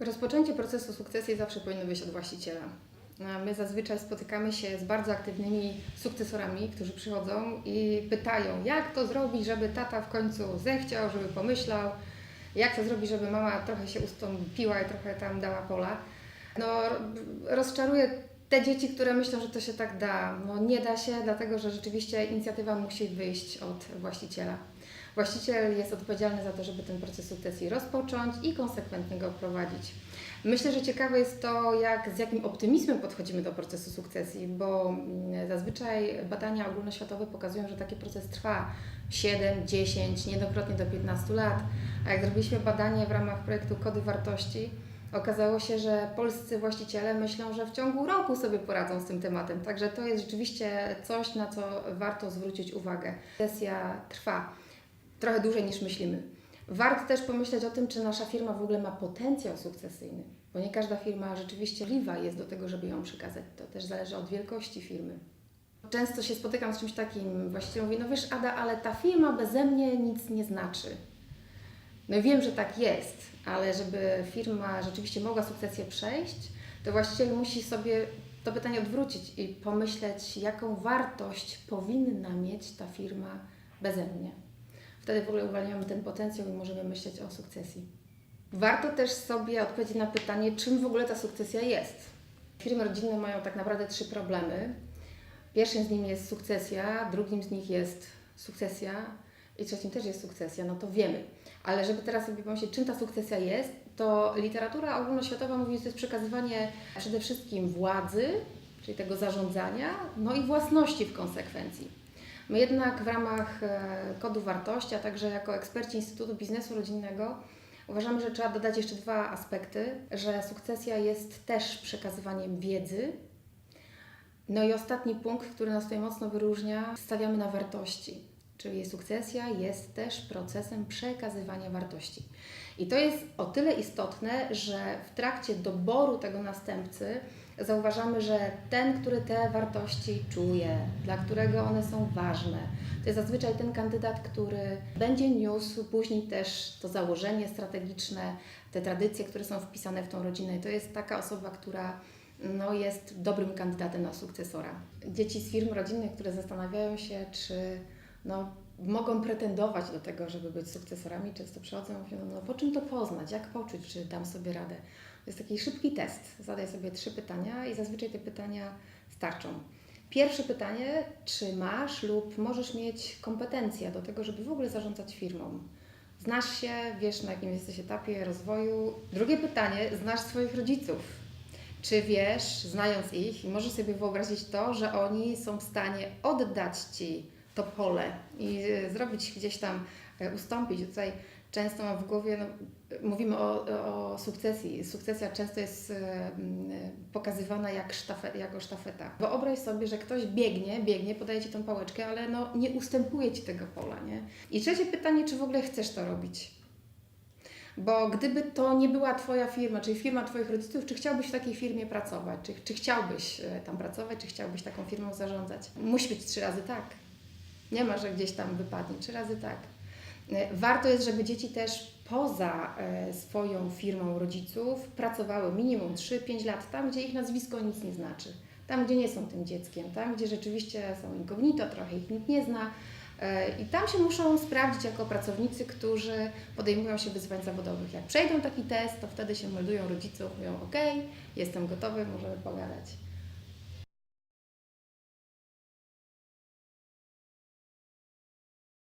Rozpoczęcie procesu sukcesji zawsze powinno być od właściciela. My zazwyczaj spotykamy się z bardzo aktywnymi sukcesorami, którzy przychodzą i pytają, jak to zrobić, żeby tata w końcu zechciał, żeby pomyślał, jak to zrobić, żeby mama trochę się ustąpiła i trochę tam dała pola. No, ro- rozczaruję te dzieci, które myślą, że to się tak da. No, nie da się, dlatego że rzeczywiście inicjatywa musi wyjść od właściciela. Właściciel jest odpowiedzialny za to, żeby ten proces sukcesji rozpocząć i konsekwentnie go prowadzić. Myślę, że ciekawe jest to, jak, z jakim optymizmem podchodzimy do procesu sukcesji, bo mm, zazwyczaj badania ogólnoświatowe pokazują, że taki proces trwa 7, 10, niejednokrotnie do 15 lat. A jak zrobiliśmy badanie w ramach projektu Kody Wartości, okazało się, że polscy właściciele myślą, że w ciągu roku sobie poradzą z tym tematem. Także to jest rzeczywiście coś, na co warto zwrócić uwagę. Sesja trwa trochę dłużej niż myślimy. Warto też pomyśleć o tym, czy nasza firma w ogóle ma potencjał sukcesyjny, bo nie każda firma rzeczywiście liwa jest do tego, żeby ją przekazać. To też zależy od wielkości firmy. Często się spotykam z czymś takim, właściciel mówi, no wiesz Ada, ale ta firma beze mnie nic nie znaczy. No wiem, że tak jest, ale żeby firma rzeczywiście mogła sukcesję przejść, to właściciel musi sobie to pytanie odwrócić i pomyśleć, jaką wartość powinna mieć ta firma beze mnie. Wtedy w ogóle uwalniamy ten potencjał i możemy myśleć o sukcesji. Warto też sobie odpowiedzieć na pytanie, czym w ogóle ta sukcesja jest. Firmy rodzinne mają tak naprawdę trzy problemy. Pierwszym z nich jest sukcesja, drugim z nich jest sukcesja i trzecim też jest sukcesja, no to wiemy. Ale żeby teraz sobie pomyśleć, czym ta sukcesja jest, to literatura ogólnoświatowa mówi, że to jest przekazywanie przede wszystkim władzy, czyli tego zarządzania, no i własności w konsekwencji. My jednak w ramach e, kodu wartości, a także jako eksperci Instytutu Biznesu Rodzinnego uważamy, że trzeba dodać jeszcze dwa aspekty, że sukcesja jest też przekazywaniem wiedzy. No i ostatni punkt, który nas tutaj mocno wyróżnia, stawiamy na wartości. Czyli sukcesja jest też procesem przekazywania wartości. I to jest o tyle istotne, że w trakcie doboru tego następcy zauważamy, że ten, który te wartości czuje, dla którego one są ważne, to jest zazwyczaj ten kandydat, który będzie niósł później też to założenie strategiczne, te tradycje, które są wpisane w tą rodzinę. I to jest taka osoba, która no, jest dobrym kandydatem na sukcesora. Dzieci z firm rodzinnych, które zastanawiają się, czy no, mogą pretendować do tego, żeby być sukcesorami, często przychodzą i mówią, no po czym to poznać, jak poczuć, czy dam sobie radę. To jest taki szybki test. Zadaj sobie trzy pytania i zazwyczaj te pytania starczą. Pierwsze pytanie, czy masz lub możesz mieć kompetencje do tego, żeby w ogóle zarządzać firmą? Znasz się, wiesz na jakim jesteś etapie rozwoju. Drugie pytanie, znasz swoich rodziców. Czy wiesz, znając ich, możesz sobie wyobrazić to, że oni są w stanie oddać Ci to pole i e, zrobić gdzieś tam, e, ustąpić. Tutaj często mam w głowie, no, mówimy o, o sukcesji. Sukcesja często jest e, pokazywana jak sztafe, jako sztafeta. Wyobraź sobie, że ktoś biegnie, biegnie, podaje Ci tą pałeczkę, ale no, nie ustępuje Ci tego pola. Nie? I trzecie pytanie, czy w ogóle chcesz to robić? Bo gdyby to nie była Twoja firma, czyli firma Twoich rodziców, czy chciałbyś w takiej firmie pracować? Czy, czy chciałbyś tam pracować, czy chciałbyś taką firmą zarządzać? Musi być trzy razy tak. Nie ma, że gdzieś tam wypadnie. Trzy razy tak. E, Warto jest, żeby dzieci też poza e, swoją firmą rodziców pracowały minimum 3-5 lat tam, gdzie ich nazwisko nic nie znaczy. Tam, gdzie nie są tym dzieckiem, tam, gdzie rzeczywiście są incognito, trochę ich nikt nie zna. E, I tam się muszą sprawdzić jako pracownicy, którzy podejmują się wyzwań zawodowych. Jak przejdą taki test, to wtedy się meldują rodziców, mówią: OK, jestem gotowy, możemy pogadać.